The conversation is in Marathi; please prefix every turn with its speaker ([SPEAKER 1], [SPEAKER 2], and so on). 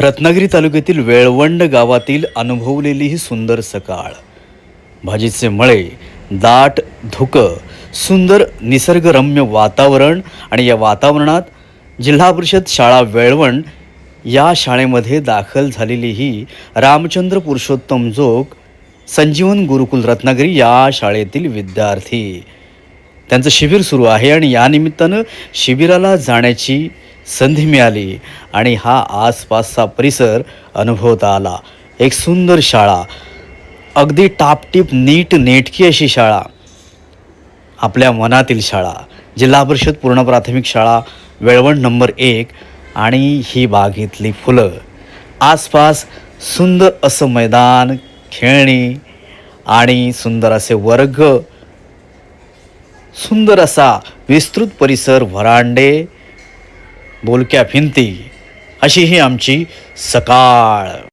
[SPEAKER 1] रत्नागिरी तालुक्यातील वेळवंड गावातील अनुभवलेली ही सुंदर सकाळ. भाजीचे मळे दाट धुकं सुंदर निसर्गरम्य वातावरण आणि या वातावरणात जिल्हा परिषद शाळा वेळवण या शाळेमध्ये दाखल झालेली ही रामचंद्र पुरुषोत्तम जोग संजीवन गुरुकुल रत्नागिरी या शाळेतील विद्यार्थी. त्यांचं शिबिर सुरू आहे आणि यानिमित्तानं शिबिराला जाण्याची संधी मिळाली आणि हा आसपासचा परिसर अनुभवता आला. एक सुंदर शाळा. अगदी टापटीप नीट नेटकी अशी शाळा. आपल्या मनातील शाळा. जिल्हा परिषद पूर्ण प्राथमिक शाळा वेळवण नंबर एक आणि ही बागेतली फुलं. आसपास सुंदर असं मैदान खेळणी आणि सुंदर असे वर्ग. सुंदर असा विस्तृत परिसर व्हरांडे बोलक्या भिंती अशी ही आमची सकाळ.